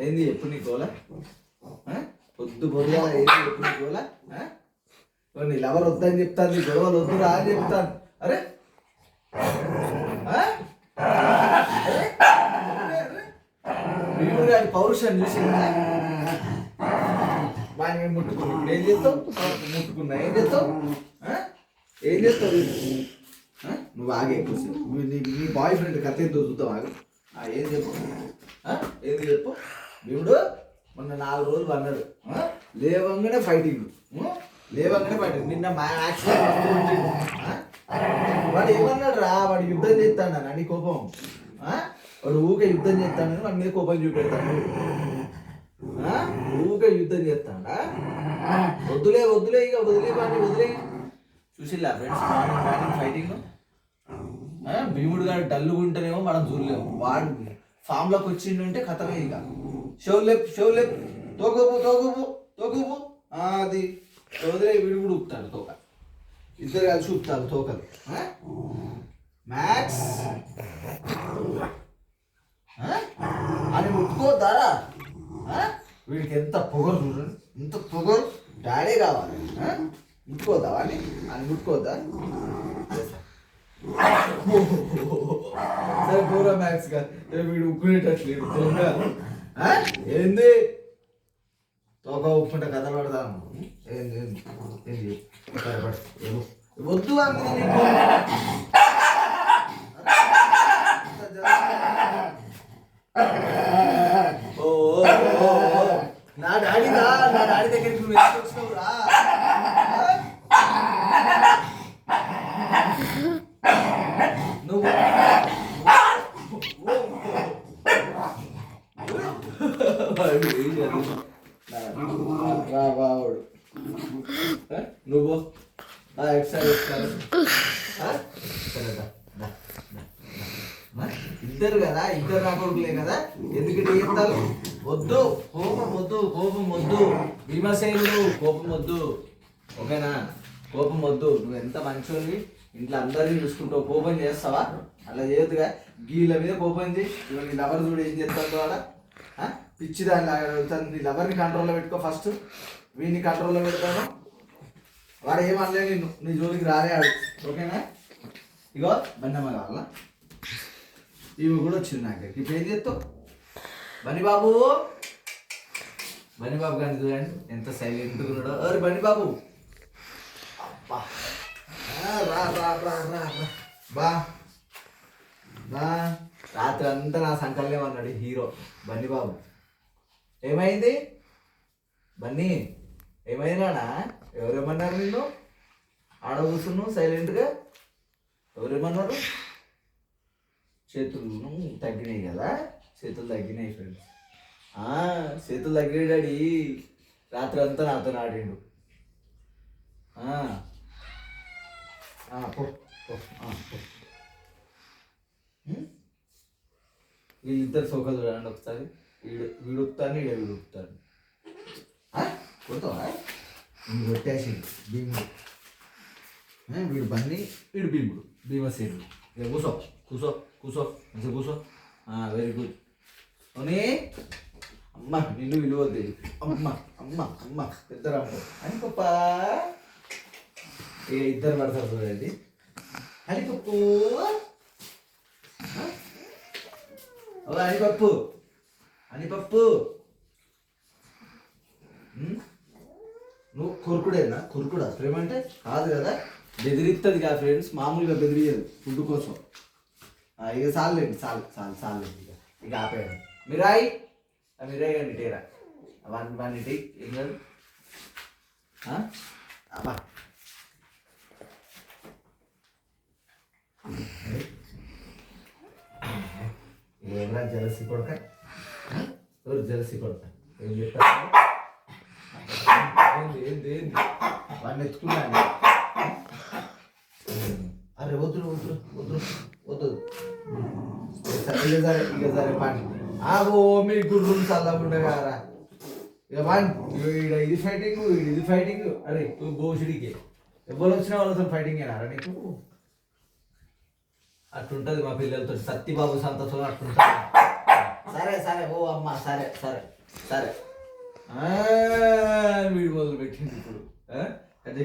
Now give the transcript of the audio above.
ఏంది ఎప్పుడు నీ గోల? పొద్దు పొద్దుగా ఏంది ఎప్పుడు నీ గోల? నీ లవర్ వద్దని చెప్తాను నీ గొడవలు వద్దురా అని చెప్తాను అరే? ఆ? అరే? అరే, అరే. వీడు గారి పౌరుషం చూసిందా? వాడిని ముట్టుకున్నా ఏం చేస్తావు? ముట్టుకున్నా. ఏం చేస్తావు? ఏం చేస్తావు నువ్వు ఆగే కూర్చో. నీ బాయ్ ఫ్రెండ్ కథ ఎంతో చూద్దాం ఆగు. ఏం చెప్పు ఏంది చెప్పు? భీముడు మొన్న నాలుగు రోజులు అన్నాడు. లేవంగానే ఫైటింగ్ లేవంగానే ఫైటింగ్ నిన్న మా యాక్సిడెంట్ వాడు ఏమన్నాడు రా వాడు యుద్ధం చేస్తాడు అని కోపం. వాడు ఊకే యుద్ధం చేస్తాడు వాడి మీద కోపం చూపెడతాడు. ఆ? ఊకే యుద్ధం చేస్తాడా? వద్దులే వద్దులే ఇక వదిలే వాడిని వదిలే. చూసిల్లా friends morning morning fighting Bheemudu garu డల్లుగుంటేనేమో మనం చూడలేము. వాడు ఫామ్లోకి వచ్చిండంటే కథమే ఇక. Show లేప్ show లేప్. తోకపు అది చౌదరి వీడు కూడా ఊపుతాడు తోక. ఇద్దరు కలిసి ఊపుతారు తోకలు. మ్యాక్స్? అని ముట్టుకోద్దారా? వీడికి ఎంత పొగరు చూడండి ఎంత పొగరు డాడీ కావాలి. ఆ? ముట్టుకోద్దా అని? అని ముట్టుకోద్దా? సరే పూరా మ్యాక్స్గా. వీడు ఉక్కునేటట్లేదు ఏంది? తోక ఉప్పుంటే కథ పడదాను వద్దు. అంది నా డాడీ నా డాడీ దగ్గరికి నువ్వు ఎందుకు రా నువ్వు వాడు ఏం చేయాలి? రా బావుడు నువ్వు? ఎక్సర్సైజ్ సరే ఇద్దరు కదా ఇద్దరు నా కొడుకులే కదా? ఎందుకు ఇట్లా చెప్తారు? వద్దు కోపం వద్దు కోపం వద్దు. భీమసేనుడు కోపం వద్దు. ఓకేనా? కోపం వద్దు. నువ్వు ఎంత మంచోని ఇంట్లో అందరినీ చూసుకుంటావు. కోపం చేస్తావా? అలా చేయొద్దుగా. గీళ్ళ మీద కోపం చేయి ఇవాళ నీ లవర్ చూడు ఏం చెప్తాను వాళ్ళ పిచ్చి దాన్ని నీ లవర్ని కంట్రోల్లో పెట్టుకో ఫస్ట్ వీడిని కంట్రోల్లో పెడతాను. వాడు ఏమనలే నిన్ను. నీ జోలికి రాలేడు ఓకేనా? ఇగో బండమ్మ కావాలా? ఇవి కూడా వచ్చింది నాకు. ఇప్పుడు ఏం చేస్తావు? బనిబాబు బాబు బని బాబు కానీ చూడండి. ఎంత సైలెంట్గా ఉన్నాడో. అరే బనిబాబు అబ్బా! రా రా రా రా రా. బా. రాత్రి అంతా నా సంకల్యం అన్నాడు హీరో బన్నీ బాబు ఏమైంది? బన్నీ! ఏమైనానా? ఎవరేమన్నారు నిన్ను? ఆడ కూర్చున్నావు సైలెంట్గా? ఎవరేమన్నారు? చేతులు తగ్గినాయి కదా? చేతులు తగ్గినాయి ఫ్రెండ్స్ చేతులు తగ్గినాడు రాత్రి అంతా నాతో ఆడిండు. వీళ్ళిద్దరు సోకలు చూడండి ఒకసారి. వీడు వీడు ఉప్పుతాను వీడు వీడు ఉప్పుతాను కొడతావా? వీడు కొట్టేసి భీముడు. వీడు బన్ని వీడు భీముడు. భీమసేనుడు. ఇక కూసో కూసో కూసో మంచిగా కూసో. వెరీ గుడ్ అవునే? అమ్మ నిన్ను విలువద్దు. అమ్మ అమ్మ అమ్మ పెద్దరమ్మ అని పప్ప ఇక ఇద్దరు పడతారు చూడండి. అని పప్పు అనిపప్పు అని పప్పు అని పప్పు ఉం? నువ్వు కొరుకుడేనా? కొరుకుడా? ప్రేమ అంటే కాదు కదా? బెదిరిస్తుంది కదా ఫ్రెండ్స్ మామూలుగా బెదిరియదు ఫుడ్ కోసం. ఇక చాలండి చాలు చాలు చాలండి ఇక. ఇక ఆపేయండి. మిరాయి? మిరాయి గారిని ఇటేరా. వన్ వన్ ఇటీ. ఏం అబ్బా. ఏమన్నా జలసి కొడక జలసి కొడక ఏం చెప్పారు? వాడిని ఎత్తుకున్నాను. అరే వద్దు వద్దు వద్దు వద్దు సరే ఇక సరే ఇక సరే పని ఆగో మీ గుర్రం చల్లకుండా ఇక వాన్ ఈడ ఇది ఫైటింగ్ ఇది ఫైటింగ్ అరే నువ్వు బోషుడికి ఎవరు వచ్చినా వాళ్ళతో ఫైటింగ్ అయినారా నీకు? అట్లుంటది మా పిల్లలతో సత్యబాబు సంతతో అట్లుంటది సరే సరే ఓ అమ్మ సరే సరే సరే. వీడు మొదలు పెట్టింది ఇప్పుడు ఆ? అది